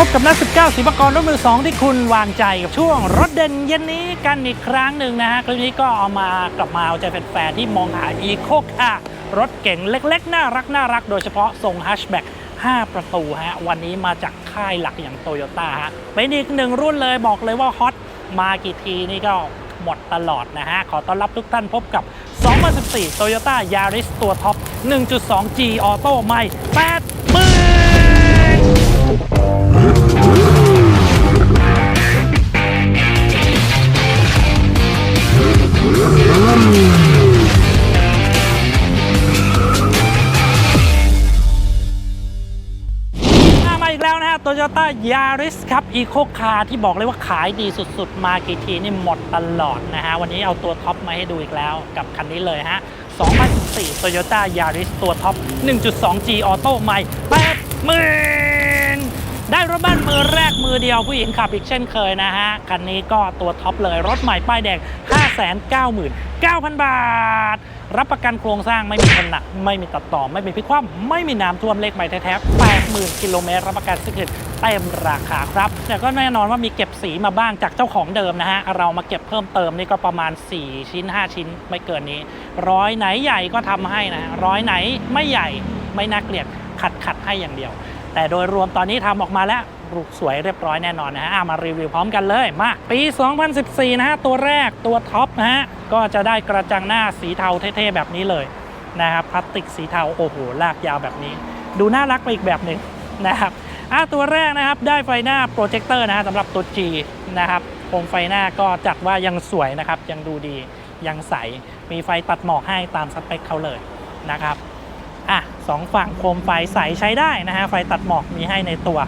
พบกับนัก 19ศิลปกรรถมือ 2 ที่คุณวางใจกับช่วงรถเด่นเย็นนี้กันอีกครั้งหนึ่งนะฮะ คลิปนี้ก็เอามากลับมาเอาใจแฟนๆที่มองหาอีโคคารถเก๋งเล็กๆ น่ารักน่ารักโดยเฉพาะทรงฮัชแบ็ก5 ประตูฮะ วันนี้มาจากค่ายหลักอย่างโตโยต้าฮะ เป็นอีกหนึ่งรุ่นเลยบอกเลยว่าฮอตมากี่ทีนี่ก็หมดตลอดนะฮะ ขอต้อนรับทุกท่านพบกับ 2014 Toyota Yaris ตัวท็อป 1.2G Auto ใหม่8 มาอีกแล้วนะฮะ Toyota Yaris ครับ Eco Car ที่บอกเลยว่าขายดีสุดๆ มากี่ทีนี่หมดตลอดนะฮะ วันนี้เอาตัวท็อปมาให้ดูอีกแล้วกับคันนี้เลยฮะ 2014 Toyota Yaris ตัวท็อป 1.2G Auto ใหม่80,000ได้รถบ้านมือแรกมือเดียวผู้หญิงขับอีกเช่นเคยนะฮะ คันนี้ก็ตัวท็อปเลย รถใหม่ป้ายแดง 5 9 5 0 9,000 บาท รับประกันโครงสร้างไม่มีชนหนัก ไม่มีตัดต่อ ไม่มีพลิกคว่ำไม่มีน้ำท่วมเลขใหม่แท้ๆ80,000กิโลเมตรรับประกันสิทธิ์เต็มราคาครับแต่ก็แน่นอนว่ามีเก็บสีมาบ้างจากเจ้าของเดิมนะฮะ เรามาเก็บเพิ่มเติมนี่ก็ประมาณ 4 ชิ้น 5 ชิ้นไม่เกินนี้ ร้อยไหนใหญ่ก็ทำให้นะ ร้อยไหนไม่ใหญ่ไม่น่าเกลียดขัดขัดให้อย่างเดียว แต่โดยรวมตอนนี้ทำออกมาแล้ว สวยเรียบร้อยแน่นอนนะฮะมารีวิวพร้อมกันเลยมาปี 2014 นะฮะตัวแรกตัวท็อปนะฮะก็จะได้กระจังหน้าสีเทาเท่ๆแบบนี้เลยนะครับพลาสติกสีเทาโอ้โหลากยาวแบบนี้ ดูน่ารักไปอีกแบบหนึ่งนะครับอะตัวแรกนะครับได้ไฟหน้าโปรเจคเตอร์นะฮะสำหรับตัว G นะครับโคมไฟหน้าก็จัดว่ายังสวยนะครับยังดูดียังใสมีไฟตัดหมอกให้ตามสเปคเขาเลยนะครับอะสองฝั่งโคมไฟใสใช้ได้นะฮะไฟตัดหมอกมีให้ในตัว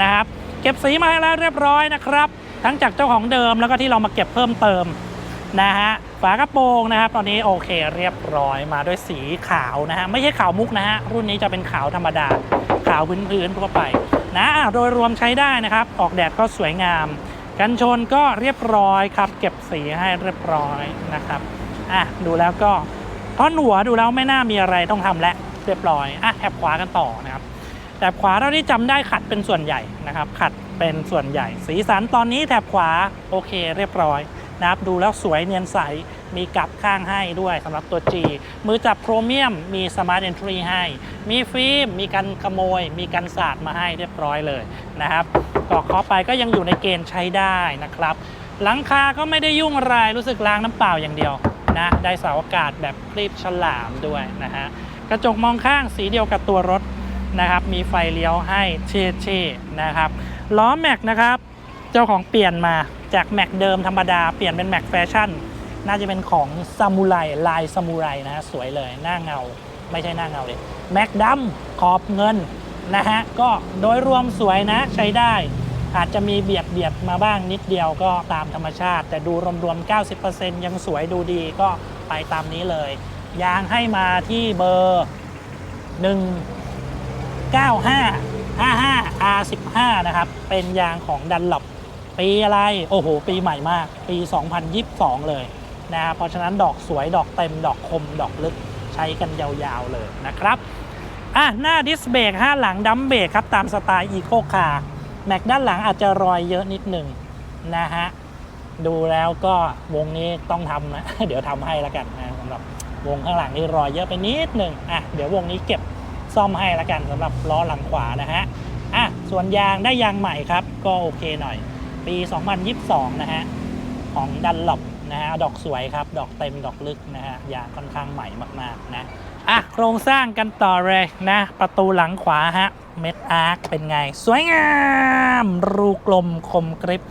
นะครับ เก็บสีมาให้แล้วเรียบร้อยนะครับ ทั้งจากเจ้าของเดิมแล้วก็ที่เรามาเก็บเพิ่มเติมนะฮะฝากระโปรงนะครับ ตอนนี้โอเคเรียบร้อยมาด้วยสีขาวนะฮะไม่ใช่ขาวมุกนะฮะรุ่นนี้จะเป็นขาวธรรมดา ขาวพื้นๆทั่วไปนะโดยรวมใช้ได้นะครับ ออกแดดก็สวยงาม กันชนก็เรียบร้อยครับ เก็บสีให้เรียบร้อยนะครับอะดูแล้วก็ท่อนหัวดูแล้วไม่น่ามีอะไรต้องทำและเรียบร้อยอะแอบขวากันต่อนะครับ แถบขวาเท่าที่จำได้ขัดเป็นส่วนใหญ่นะครับ ขัดเป็นส่วนใหญ่ สีสันตอนนี้แถบขวาโอเคเรียบร้อยนะครับดูแล้วสวยเนียนใส มีกลับข้างให้ด้วยสำหรับตัว G มือจับโครเมียมมี Smart Entry ให้ มีฟิล์มมีกันขโมย มีกันสาดมาให้เรียบร้อยเลยนะครับก็เคาะไปก็ยังอยู่ในเกณฑ์ใช้ได้นะครับ หลังคาก็ไม่ได้ยุ่งอะไรรู้สึกล้างน้ำเปล่าอย่างเดียวนะได้เสาอากาศแบบคลีบฉลามด้วยนะฮะกระจกมองข้างสีเดียวกับตัวรถ นะครับ มีไฟเลี้ยวให้เช่ๆนะครับ ล้อแม็กนะครับ เจ้าของเปลี่ยนมาจากแม็กเดิมธรรมดาเปลี่ยนเป็นแม็กแฟชั่น น่าจะเป็นของซามูไรลายซามูไรนะฮะสวยเลยหน้าเงา ไม่ใช่หน้าเงาเลยแม็กดำขอบเงินนะฮะ ก็โดยรวมสวยนะใช้ได้อาจจะมีเบียดเบียดมาบ้างนิดเดียวก็ตามธรรมชาติ แต่ดูรวมๆ 90%ยังสวยดูดีก็ไปตามนี้เลย ยางให้มาที่เบอร์ 95 55 R15 นะครับ เป็นยางของดันหลบปีอะไร โอ้โห ปีใหม่มาก ปี 2022 เลยนะครับเพราะฉะนั้นดอกสวยดอกเต็มดอกคมดอกลึกใช้กันยาวๆเลยนะครับอะหน้าดิสเบรกห้าหลังดัมเบรกครับ ตามสไตล์อีโคคาร์แม็กด้านหลังอาจจะรอยเยอะนิดหนึ่งนะฮะ ดูแล้วก็วงนี้ต้องทำนะ เดี๋ยวทำให้แล้วกันนะสำหรับวงข้างหลังนี่รอยเยอะไปนิดหนึ่งอะเดี๋ยววงนี้เก็บ ซ่อมให้ล้วกันสำหรับล้อหลังขวานะฮะอะส่วนยางได้ยางใหม่ครับ ก็โอเคหน่อย ปี 2022 นะฮะ ของดันหลบนะฮะ ดอกสวยครับ ดอกเต็มดอกลึกนะฮะ ยางค่อนข้างใหม่มากๆนะ อะ โครงสร้างกันต่อเลยนะ ประตูหลังขวาฮะ เม็ดอาร์คเป็นไง สวยงาม รูกลมคมกริบ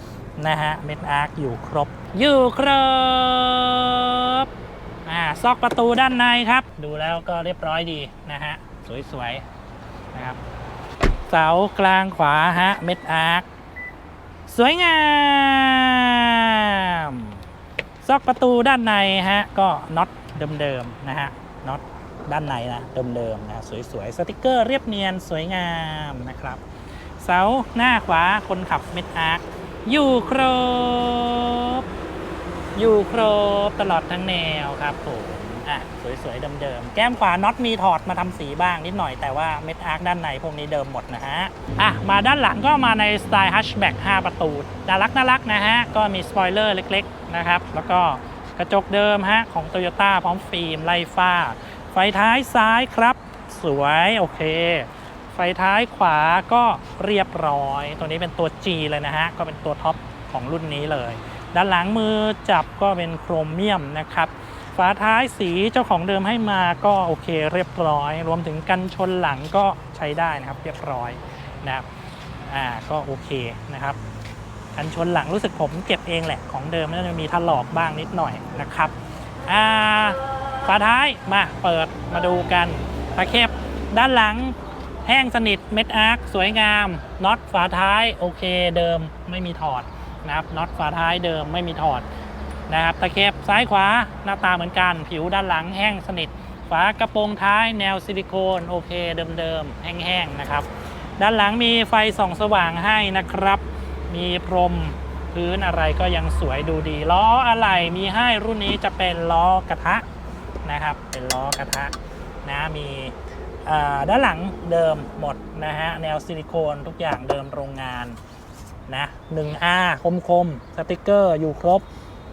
นะฮะ เม็ดอาร์คอยู่ครบ อยู่ครบ อ่า ซอกประตูด้านในครับ ดูแล้วก็เรียบร้อยดีนะฮะ สวยๆนะครับ เสากลางขวาฮะเม็ดอาร์คสวยงามซอกประตูด้านในฮะก็น็อตเดิมๆนะฮะน็อตด้านในนะเดิมๆนะสวยๆสติกเกอร์เรียบเนียนสวยงามนะครับ เสาหน้าขวาคนขับเม็ดอาร์คอยู่ครบ อยู่ครบตลอดทั้งแนวครับผม อะสวยๆเดิมๆแก้มขวาน็อตมีถอดมาทำสีบ้างนิดหน่อยแต่ว่าเม็ดอาร์คด้านในพวกนี้เดิมหมดนะฮะอะมาด้านหลังก็มาในสไตล์ฮัชแบ็ก5ประตูน่ารักน่ารักนะฮะก็มีสปอยเลอร์เล็กๆนะครับแล้วก็กระจกเดิมฮะของ Toyota พร้อมฟิล์มไล่ฟ้า ไฟท้ายซ้ายครับ สวยโอเค ไฟท้ายขวาก็เรียบร้อย ตัวนี้เป็นตัว G เลยนะฮะ ก็เป็นตัวท็อปของรุ่นนี้เลย ด้านหลังมือจับก็เป็นโครเมียมนะครับาท้ายสีเจ้าของเดิมให้มาก็โอเคเรียบร้อย รวมถึงกันชนหลังก็ใช้ได้นะครับเรียบร้อยนะครับอ่าก็โอเคนะครับกันชนหลังรู้สึกผมเก็บเองแหละของเดิมน่าจะมีถลอกบ้างนิดหน่อยนะครับอ่าฝาท้ายมาเปิดมาดูกันตะเข็บด้านหลังแห้งสนิทเม็ดอาร์คสวยงามน็อตฝาท้ายโอเคเดิมไม่มีถอดนะครับน็อตฝาท้ายเดิมไม่มีถอด นะครับตะเข็บซ้ายขวาหน้าตาเหมือนกัน ผิวด้านหลังแห้งสนิท ฝากระโปรงท้ายแนวซิลิโคนโอเคเดิมๆ แห้งๆนะครับ ด้านหลังมีไฟส่องสว่างให้นะครับ มีพรมพื้นอะไรก็ยังสวยดูดี ล้ออะไรมีให้รุ่นนี้จะเป็นล้อกระทะนะครับ เป็นล้อกระทะนะมีอ่าด้านหลังเดิมหมดนะฮะแนวซิลิโคนทุกอย่างเดิมโรงงานนะ 1R คมคมสติกเกอร์อยู่ครบ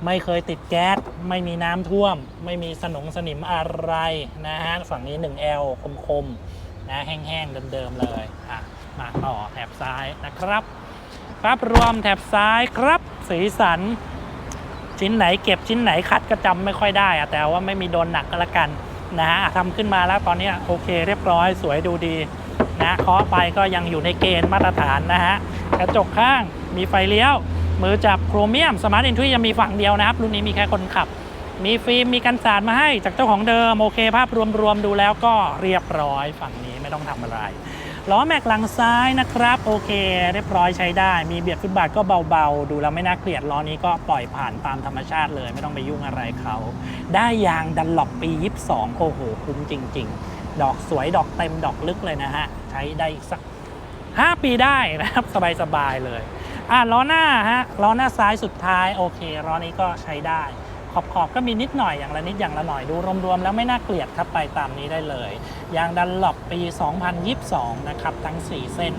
ไม่เคยติดแก๊ส ไม่มีน้ำท่วม ไม่มีสนงสนิมอะไรนะฮะ ฝั่งนี้ 1L คมคมๆ นะแห้งๆ เดิมๆ เลยอะมาต่อแถบซ้ายนะครับภาพรวมแถบซ้ายครับ สีสัน ชิ้นไหนเก็บชิ้นไหนคัดก็จำไม่ค่อยได้อะแต่ว่าไม่มีโดนหนักก็แล้วกันนะฮะทำขึ้นมาแล้วตอนนี้โอเคเรียบร้อยสวยดูดีนะเคาะไปก็ยังอยู่ในเกณฑ์มาตรฐานนะฮะกระจกข้างมีไฟเลี้ยว มือจับโครเมียมสมาร์ทอินทรียังมีฝั่งเดียวนะครับ รุ่นนี้มีแค่คนขับ มีฟิล์มมีกันสาดมาให้จากเจ้าของเดิม โอเคภาพรวมๆดูแล้วก็เรียบร้อยฝั่งนี้ไม่ต้องทำอะไรล้อแม็กหลังซ้ายนะครับ โอเค เรียบร้อยใช้ได้ มีเบียดฟุตบาทก็เบาๆ ดูแล้วไม่น่าเกลียดล้อนี้ก็ปล่อยผ่านตามธรรมชาติเลย ไม่ต้องไปยุ่งอะไรเขา ได้ยางดันหลบปี 22 โอ้โห คุ้มจริง ๆ ดอกสวยดอกเต็มดอกลึกเลยนะฮะ ใช้ได้อีกสัก 5 ปีได้นะครับ สบายๆเลย อะล้อหน้าฮะล้อหน้าซ้ายสุดท้ายโอเคล้อนี้ก็ใช้ได้ ขอบขอบก็มีนิดหน่อยอย่างละนิดอย่างละหน่อยดูรวมๆแล้วไม่น่าเกลียดครับไปตามนี้ได้เลยยางดันหลบปี 2022 นะครับ ทั้ง 4 เส้น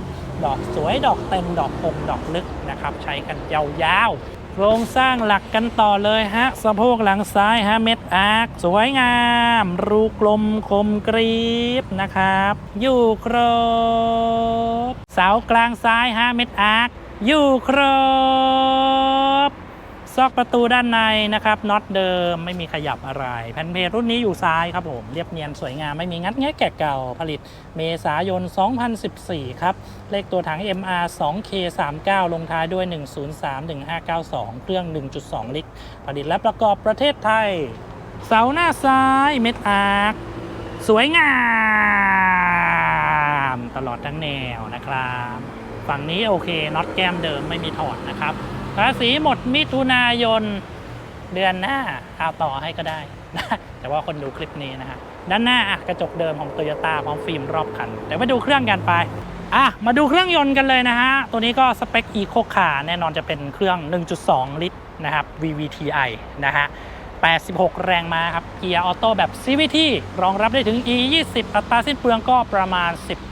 ดอกสวยดอกเต็มดอกคมดอกลึกนะครับ ใช้กันยาวๆโครงสร้างหลักกันต่อเลยฮะสะโพกหลังซ้ายฮะเม็ดอาร์คสวยงาม รูกลมคมกรีบนะครับ อยู่ครบเสากลางซ้ายฮะเม็ดอาร์ค อยู่ครบซอกประตูด้านในนะครับน็อตเดิมไม่มีขยับอะไร แผ่นเพจรุ่นนี้อยู่ซ้ายครับผมเรียบเนียนสวยงามไม่มีงัดแงะแกะเก่าผลิตเมษายน 2014 ครับ เลขตัวถัง MR 2K 39 ลงท้ายด้วย 1031592 เครื่อง 1.2 ลิตร ผลิตและประกอบประเทศไทย เสาหน้าซ้ายเม็ดอาร์คสวยงาม ตลอดทั้งแนวนะครับ ฝั่งนี้โอเคน็อตแก้มเดิมไม่มีถอดนะครับภาษีหมดมิถุนายนเดือนหน้าเอาต่อให้ก็ได้แต่ว่าคนดูคลิปนี้นะฮะด้านหน้าอะกระจกเดิมของ t o y ยต้าพร้อมฟิล์มรอบคันเดี๋ยวมาดูเครื่องกันไปอะมาดูเครื่องยนต์กันเลยนะฮะ ตัวนี้ก็สเปค Eco Car แน่นอนจะเป็นเครื่อง 1.2 ลิตรนะครับ VVTi นะฮะ 86 แรงม้าครับ เกียร์ออโต้แบบ CVT รองรับได้ถึง E 20 อัตราสิ้นเปลืองก็ประมาณ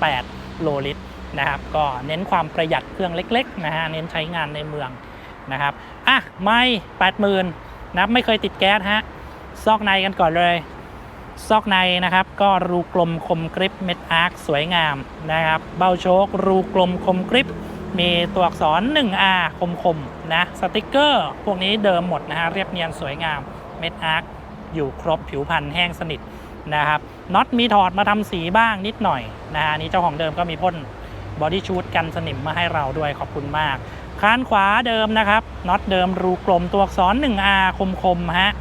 18 โลลิตร นะครับ ก็เน้นความประหยัดเครื่องเล็กๆนะฮะ เน้นใช้งานในเมืองนะครับ อะ ไม่80,000นะครับไม่เคยติดแก๊สฮะ ซอกในกันก่อนเลย ซอกในนะครับ ก็รูกลมคมกริปเม็ดอาร์คสวยงามนะครับ เบ้าโชครูกลมคมกริปมีตัวอักษร 1R คมคมๆนะ สติกเกอร์ พวกนี้เดิมหมดนะฮะ เรียบเนียนสวยงาม เม็ดอาร์คอยู่ครบผิวพันธ์แห้งสนิทนะครับ น็อตมีถอดมาทำสีบ้างนิดหน่อยนะฮะนนี้เจ้าของเดิมก็มีพ่น บอดี้ชูดกันสนิมมาให้เราด้วยขอบคุณมากคานขวาเดิมนะครับน็อตเดิมรูกลมตัวอักษร 1R คมคมๆฮะ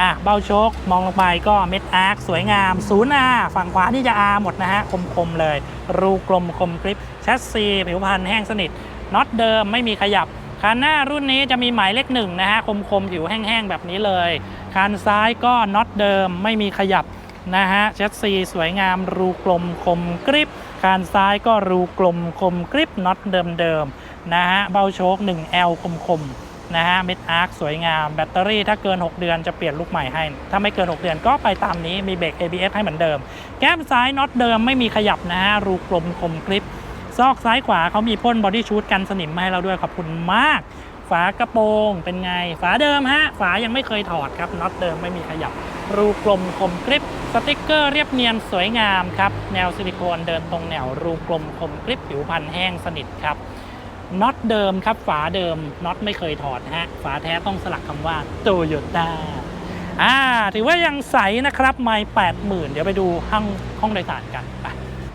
อะเบ้าโชคมองลงไปก็เม็ดอาร์คสวยงาม 0R ฝั่งขวานี่จะ R หมดนะฮะคมๆเลย รูกลมคมกริปแชสซีผิวพันธ์แห้งสนิทน็อตเดิมไม่มีขยับคันหน้ารุ่นนี้จะมีหมายเลขหนึ่งนะฮะคมๆผิวแห้งๆแบบนี้เลยคันซ้ายก็น็อตเดิมไม่มีขยับนะฮะแชสซีสวยงามรูกลมคมกริป คันซ้ายก็รูกลมคมกริปน็อตเดิมๆนะฮะเบ้าโชค 1L คมๆนะฮะเม็ดอาร์คสวยงามแบตเตอรี่ถ้าเกิน 6 เดือนจะเปลี่ยนลูกใหม่ให้ ถ้าไม่เกิน 6 เดือนก็ไปตามนี้มีเบรก ABS ให้เหมือนเดิม แก้มซ้ายน็อตเดิมไม่มีขยับนะฮะรูกลมคมกริปซอกซ้ายขวาเขามีพ่นบอดี้ชูดกันสนิมมาให้เราด้วยขอบคุณมาก ฝากระโปรงเป็นไง ฝาเดิมฮะ ฝายังไม่เคยถอดครับน็อตเดิมไม่มีขยับ รูกลมคมกริป สติกเกอร์เรียบเนียนสวยงามครับ แนวซิลิโคนเดินตรงแนวรูกลมคมกริปผิวพันธ์แห้งสนิทครับน็อตเดิมครับฝาเดิมน็อตไม่เคยถอดฮะฝาแท้ต้องสลักคำว่าโตโยต้าอ่าถือว่ายังใสนะครับไม่แปดหมื่นเดี๋ยวไปดูห้องห้องโดยสารกันไป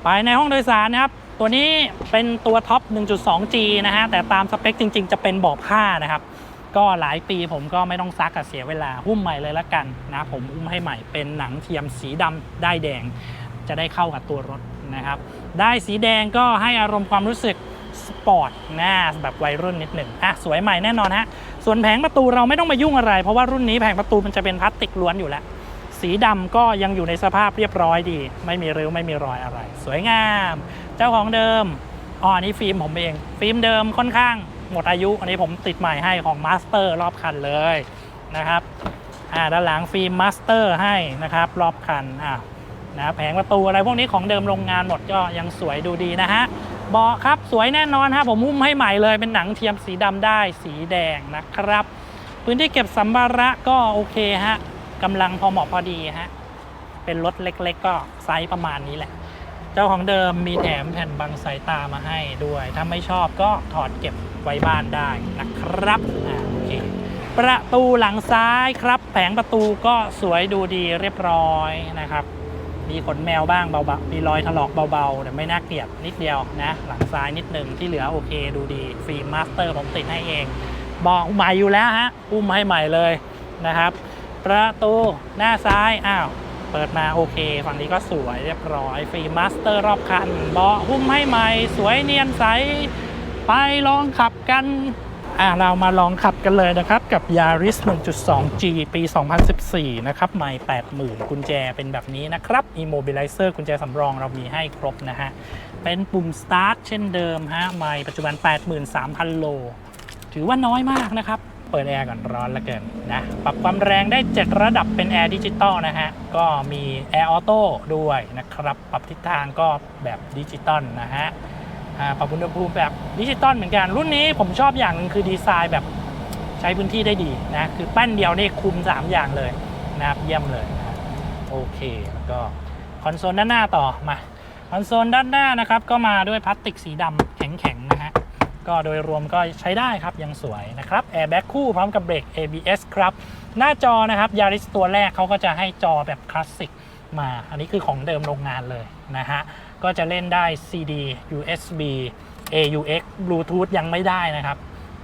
ไปในห้องโดยสารนะครับ ตัวนี้เป็นตัวท็อป 1.2G นะฮะแต่ตามสเปคจริง ๆ จะเป็นบอกผ้านะครับ ก็หลายปีผมก็ไม่ต้องซักอะเสียเวลาหุ้มใหม่เลยละกันนะ ผมหุ้มให้ใหม่เป็นหนังเทียมสีดำได้แดง จะได้เข้ากับตัวรถนะครับ ได้สีแดงก็ให้อารมณ์ความรู้สึกสปอร์ตนะแบบวัยรุ่นนิดหนึ่งอะสวยใหม่แน่นอนฮะส่วนแผงประตูเราไม่ต้องมายุ่งอะไร เพราะว่ารุ่นนี้แผงประตูมันจะเป็นพลาสติกล้วนอยู่แล้ว สีดำก็ยังอยู่ในสภาพเรียบร้อยดี ไม่มีริ้วไม่มีรอยอะไร สวยงาม เจ้าของเดิมอ๋อนนี้ฟิล์มผมเอง ฟิล์มเดิมค่อนข้าง หมดอายุ อันนี้ผมติดใหม่ให้ของมาสเตอร์รอบคันเลยนะครับอ่าด้านหลังฟิล์มมาสเตอร์ให้นะครับรอบคันอ่านะแผงประตูอะไรพวกนี้ของเดิมโรงงานหมดก็ยังสวยดูดีนะฮะเบาะครับสวยแน่นอนฮะผมหุ้มให้ใหม่เลยเป็นหนังเทียมสีดำได้สีแดงนะครับ พื้นที่เก็บสัมภาระก็โอเคฮะกำลังพอเหมาะพอดีฮะเป็นรถเล็กๆ ก็ไซส์ประมาณนี้แหละ เจ้าของเดิมมีแถมแผ่นบังสายตามาให้ด้วย ถ้าไม่ชอบก็ถอดเก็บ ไว้บ้านได้นะครับอ่าโอเคประตูหลังซ้ายครับ แผงประตูก็สวยดูดีเรียบร้อยนะครับ มีขนแมวบ้างเบาๆมีรอยถลอกเบาๆแต่ไม่น่าเกลียดนิดเดียวนะ หลังซ้ายนิดหนึ่งที่เหลือโอเคดูดีฟิล์มมาสเตอร์ผมติดให้เองบอกใหม่อยู่แล้วฮะอุ้มให้ใหม่เลยนะครับ ประตูหน้าซ้ายอ้าวเปิดมาโอเค ฝั่งนี้ก็สวยเรียบร้อยฟิล์มมาสเตอร์รอบคันเบาะหุ้มให้ใหม่ สวยเนียนใส ไปลองขับกัน อ่าเรามาลองขับกันเลยนะครับ กับ Yaris 1.2G ปี 2014 นะครับ ไม่ 80,000 กุญแจเป็นแบบนี้นะครับ Immobilizer กุญแจสำรองเรามีให้ครบนะฮะ เป็นปุ่ม Start เช่นเดิมฮะ ไม่ปัจจุบัน 83,000 โล ถือว่าน้อยมากนะครับเปิดแอร์ก่อนร้อนลือเกินนะ ปรับความแรงได้ 7 ระดับเป็นแอร์ดิจิตอลนะฮะ ก็มีแอร์ออโต้ด้วยนะครับ ปรับทิศทางก็แบบดิจิตอลนะฮะ ปรับอุณหภูมิแบบดิจิตอลเหมือนกัน รุ่นนี้ผมชอบอย่างหนึงคือดีไซน์แบบใช้พื้นที่ได้ดีนะคือแป้นเดียวนี่คุม 3 อย่างเลยนะครับเยี่ยมเลยนะโอเคแล้วก็คอนโซลด้านหน้าต่อมาคอนโซลด้านหน้านะครับก็มาด้วยพลาสติกสีดำแข็งๆนะฮะก็โดยรวมก็ใช้ได้ครับยังสวยนะครับแอร์แบ็กคู่พร้อมกับเบรก ABS ครับ หน้าจอนะครับยาริสตัวแรกเขาก็จะให้จอแบบคลาสสิกมา อันนี้คือของเดิมโรงงานเลยนะฮะ ก็จะเล่นได้ CD USB AUX Bluetooth ยังไม่ได้นะครับ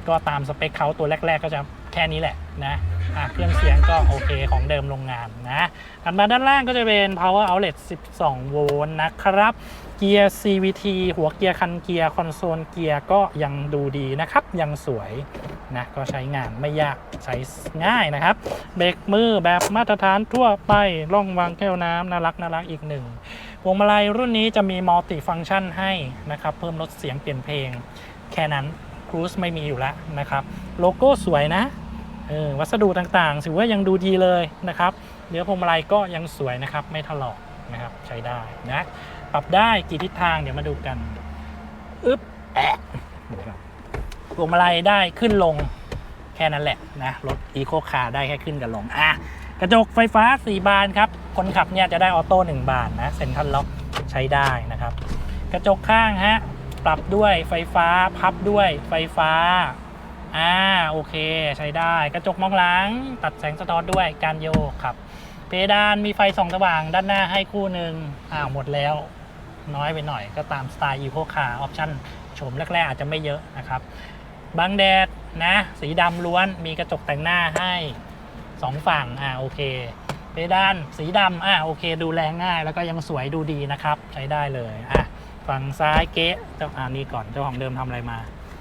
ก็ตามสเปคเขาตัวแรก ๆ ก็จะแค่นี้แหละนะะเครื่องเสียงก็โอเคของเดิมโรงงานนะถัดมาด้านล่างก็จะเป็น power outlet 12 โวลต์นะครับ เกียร์ CVT หัวเกียร์คันเกียร์คอนโซลเกียร์ก็ยังดูดีนะครับ ยังสวยนะก็ใช้งานไม่ยากใช้ง่ายนะครับ เบรกมือแบบมาตรฐานทั่วไปร่องวางแก้วน้ำน่ารักน่ารักอีกหนึ่ง พวงมาลัยรุ่นนี้จะมีมัลติฟัง c t ชันให้นะครับ เพิ่มลดเสียงเปลี่ยนเพลง แค่นั้นครูซไม่มีอยู่แล้วนะครับ โลโก้สวยนะออวัสดุต่างๆถือว่ายังดูดีเลยนะครับเนื้อพวงมาลัยก็ยังสวยนะครับ ไม่ถลอกนะครับใช้ได้นะปรับได้กี่ทิศทางเดี๋ยวมาดูกันอึ๊บแอะพวงมาลัยได้ขึ้นลงแค่นั้นแหละนะรถอีโคคาร์ได้แค่ขึ้นกับลงอะ กระจกไฟฟ้า 4 บานครับ คนขับเนี่ยจะได้ออโต้1บานนะเซ็นทรัลล็อกใช้ได้นะครับ กระจกข้างฮะปรับด้วยไฟฟ้าพับด้วยไฟฟ้าอ่าโอเคใช้ได้ กระจกมองหลัง ตัดแสงสะท้อนด้วยการโยกครับ เพดานมีไฟส่องสว่างด้านหน้าให้คู่หนึ่งอ้าวหมดแล้ว น้อยไปหน่อยก็ตามสไตล์ Eco Car ออปชั่นโฉมแรก ๆ อาจจะไม่เยอะนะครับบังแดดนะ สีดำล้วนมีกระจกแต่งหน้าให้ 2ฝั่งอ่าโอเคเพดานสีดำอ่าโอเค ดูแลง่าย แล้วก็ยังสวยดูดีนะครับ ใช้ได้เลยอะฝั่งซ้ายเก๊ะเจ้าอ่านี่ก่อนเจ้าของเดิมทำอะไรมา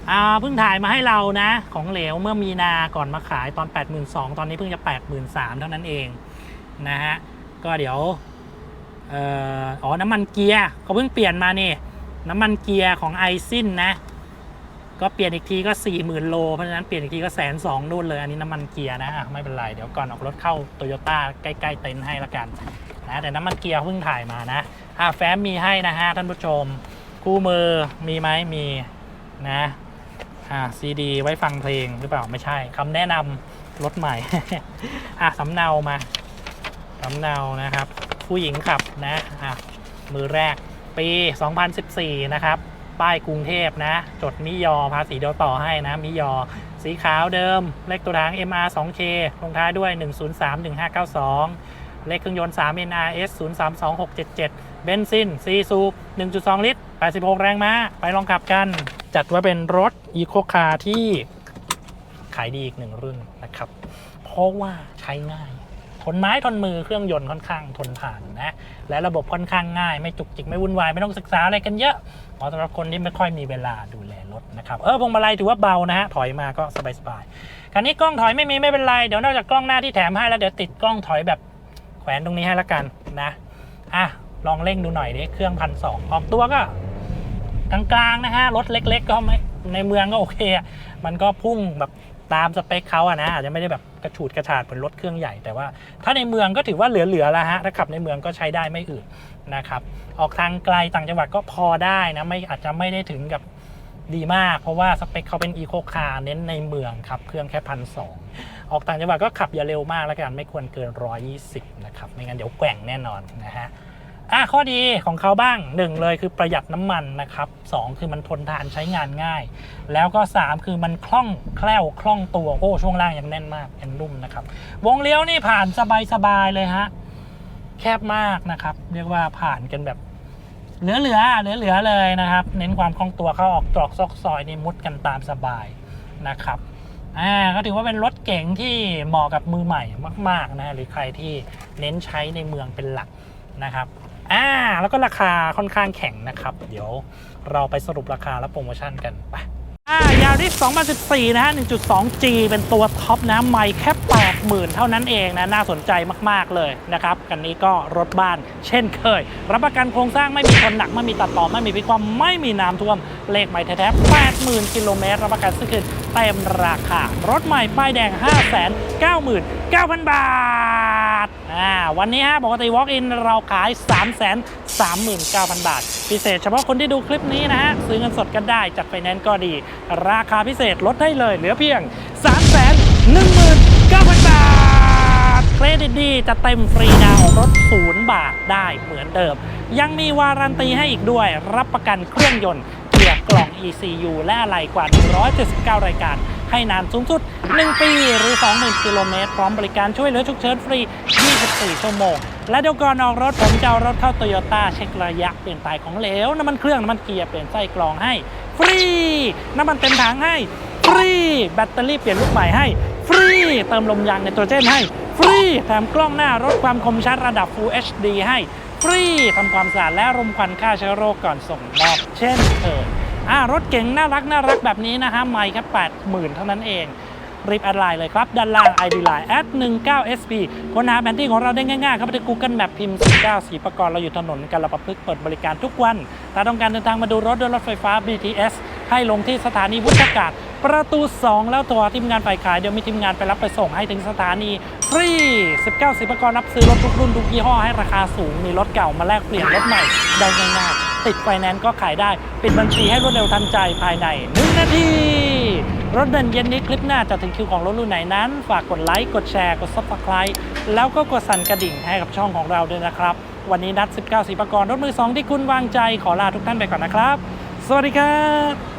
อ่าเพิ่งถ่ายมาให้เรานะ ของเหลวเมื่อมีนาก่อนมาขายตอน 82,000ตอนนี้เพิ่งจะ 83,000เท่านั้นเองนะฮะก็เดี๋ยวเอ่ออ๋อน้ำมันเกียร์เขาเพิ่งเปลี่ยนมานี่น้ำมันเกียร์ของไอซินนะ ก็เปลี่ยนอีกทีก็ 4 0,000 โล เพราะฉะนั้นเปลี่ยนอีกทีก็แสนสองนู่นเลย อันนี้น้ำมันเกียร์นะอะไม่เป็นไร เดี๋ยวก่อนออกรถเข้าโตโยต้าใกล้ๆเต็นท์ให้ละกันนะแต่น้ำมันเกียร์เพิ่งถ่ายมานะอะแฟ้มมีให้นะฮะท่านผู้ชม คู่มือมีไหมมีนะอ่าซีดีไว้ฟังเพลงหรือเปล่าไม่ใช่คำแนะนำรถใหม่อะสำเนามาสำเนานะครับ ผู้หญิงขับนะอะมือแรกปี 2014 นะครับ ป้ายกรุงเทพนะ จดมิยอภาษีเดียวต่อให้นะมิยอ สีขาวเดิม เลขตัวทาง MR 2K ลงท้ายด้วย 1031592 เลขเครื่องยนต์ 3 NRS 032677 เบนซิน4สูบ1.2 ลิตร 86 แรงม้า ไปลองขับกัน จัดว่าเป็นรถอีโคคาร์ที่ขายดีอีกหนึ่งรุ่นนะครับ เพราะว่าใช้ง่าย ทนไม้ทนมือเครื่องยนต์ค่อนข้างทนทานนะและระบบค่อนข้างง่ายไม่จุกจิกไม่วุ่นวายไม่ต้องศึกษาอะไรกันเยอะเหมาะสำหรับคนที่ไม่ค่อยมีเวลาดูแลรถนะครับเออพวงมาลัยถือว่าเบานะฮะถอยมาก็สบายๆคันนี้กล้องถอยไม่มีไม่เป็นไรเดี๋ยวนอกจากกล้องหน้าที่แถมให้แล้วเดี๋ยวติดกล้องถอยแบบแขวนตรงนี้ให้ละกันนะอะลองเร่งดูหน่อยดิเครื่องพันสองออกตัวก็กลางๆนะฮะรถเล็ก ๆ ก็ไม่ในเมืองก็โอเคอะมันก็พุ่งแบบ ตามสเปคเขาอะนะอาจจะไม่ได้แบบกระฉูดกระฉาดเหมือนรถเครื่องใหญ่แต่ว่า ถ้าในเมืองก็ถือว่าเหลือๆแล้วฮะถ้าขับในเมืองก็ใช้ได้ไม่อื่นนะครับออกทางไกลต่างจังหวัดก็พอได้นะไม่อาจจะไม่ได้ถึงกับดีมาก เพราะว่าสเปคเขาเป็นอีโคคาร์เน้นในเมืองครับ เครื่องแค่พันสองออกต่างจังหวัดก็ขับอย่าเร็วมากแล้วกันไม่ควรเกิน 120 นะครับ ไม่งั้นเดี๋ยวแกว่งแน่นอนนะฮะ อะข้อดีของเขาบ้างหนึ่งเลยคือประหยัดน้ำมันนะครับสองคือมันทนทานใช้งานง่าย แล้วก็สามคือมันคล่องแคล่วคล่องตัวโอ้ช่วงล่างยังแน่นมากยังนุ่มนะครับ วงเลี้ยวนี่ผ่านสบายๆเลยฮะแคบมากนะครับ เรียกว่าผ่านกันแบบเหลือๆเหลือๆเลยนะครับ เน้นความคล่องตัวเข้าออกตรอกซอกซอยนี่มุดกันตามสบายนะครับอ่าก็ถือว่าเป็นรถเก๋งที่เหมาะกับมือใหม่มาก ๆนะหรือใครที่เน้นใช้ในเมืองเป็นหลักนะครับ อ่าแล้วก็ราคาค่อนข้างแข็งนะครับ เดี๋ยวเราไปสรุปราคาและโปรโมชั่นกันไปอ่ายาริส2014 นะฮะ 1.2G เป็นตัวท็อปนะ ไม่แคป 80,000 เท่านั้นเองนะน่าสนใจมากๆเลยนะครับกันนี้ก็รถบ้าน เช่นเคย รับประกันโครงสร้างไม่มีคนหนักไม่มีตัดต่อไม่มีพลิกความไม่มีน้ำท่วมเลขใหม่แท้ๆ80,000กิโลเมตรรับประกันซื้อคืนเต็มราคารถใหม่ป้ายแดง 599,000 บาทอ่าวันนี้ฮะปกติ Walk-in เราขาย 339,000 บาท พิเศษเฉพาะคนที่ดูคลิปนี้นะฮะ ซื้อเงินสดกันได้จัดไฟแนนซ์ก็ดี ราคาพิเศษลดให้เลยเหลือเพียง 319,000 เครดิตดีจะเต็มฟรีดาวรถศูนย์บาทได้เหมือนเดิม ยังมีวารันตีให้อีกด้วย รับประกันเครื่องยนต์เกียร์กล่อง ECU และอะไหล่กว่า 179 รายการ ให้นานสูงสุด 1 ปีหรือ 20,000 กิโลเมตร พร้อมบริการช่วยเหลือฉุกเฉินฟรี 24 ชั่วโมง และเดี๋ยวก่อนออกรถผมจะเอารถเข้าโตโยต้าเช็คระยะเปลี่ยนถ่ายของเหลวน้ำมันเครื่องน้ำมันเกียร์เปลี่ยนไส้กรองให้ ฟรี น้ำมันเต็มถังให้ฟรี แบตเตอรี่เปลี่ยนลูกใหม่ให้ ฟรี เติมลมยางไนโตรเจนให้ ฟรีแถมกล้องหน้ารถความคมชัดระดับ Full HD ให้ฟรีทำความสะอาดและรมควันฆ่าเชื้อโรคก่อนส่งมอบเช่นเคยอ่ารถเก๋งน่ารักน่ารักแบบนี้นะฮะไม่แค่80,000เท่านั้นเองรีบแอดไลน์เลยครับ ด้านล่าง ID Line แอด19 SP ค้นหาแผนที่ของเราได้ง่ายๆ ครับไปที่ Google Map พิมพ์ 19 สีประกรณ์เราอยู่ถนนกาลประพฤกษ์เปิดบริการทุกวัน ถ้าต้องการเดินทางมาดูรถด้วยรถไฟฟ้า BTS ให้ลงที่สถานีวุฒากาศ ประตู 2 แล้วโทรหาทีมงานฝ่ายขายเดี๋ยวมีทีมงานไปรับไปส่งให้ถึงสถานีฟรี 19 สิประกรรับซื้อรถทุกรุ่นทุกยี่ห้อให้ราคาสูง มีรถเก่ามาแลกเปลี่ยนรถใหม่ได้ง่ายๆติดไฟแนนซ์ก็ขายได้ ปิดบัญชีให้รวดเร็วทันใจภายใน 1 นาที รถเดินเย็นนี้คลิปหน้าจะถึงคิวของรถรุ่นไหนนั้น ฝากกดไลค์กดแชร์กด subscribe แล้วก็กดสั่นกระดิ่งให้กับช่องของเราด้วยนะครับ วันนี้นัด 19สีประกรรถมือ 2 ที่คุณวางใจขอลาทุกท่านไปก่อนนะครับ สวัสดีครับ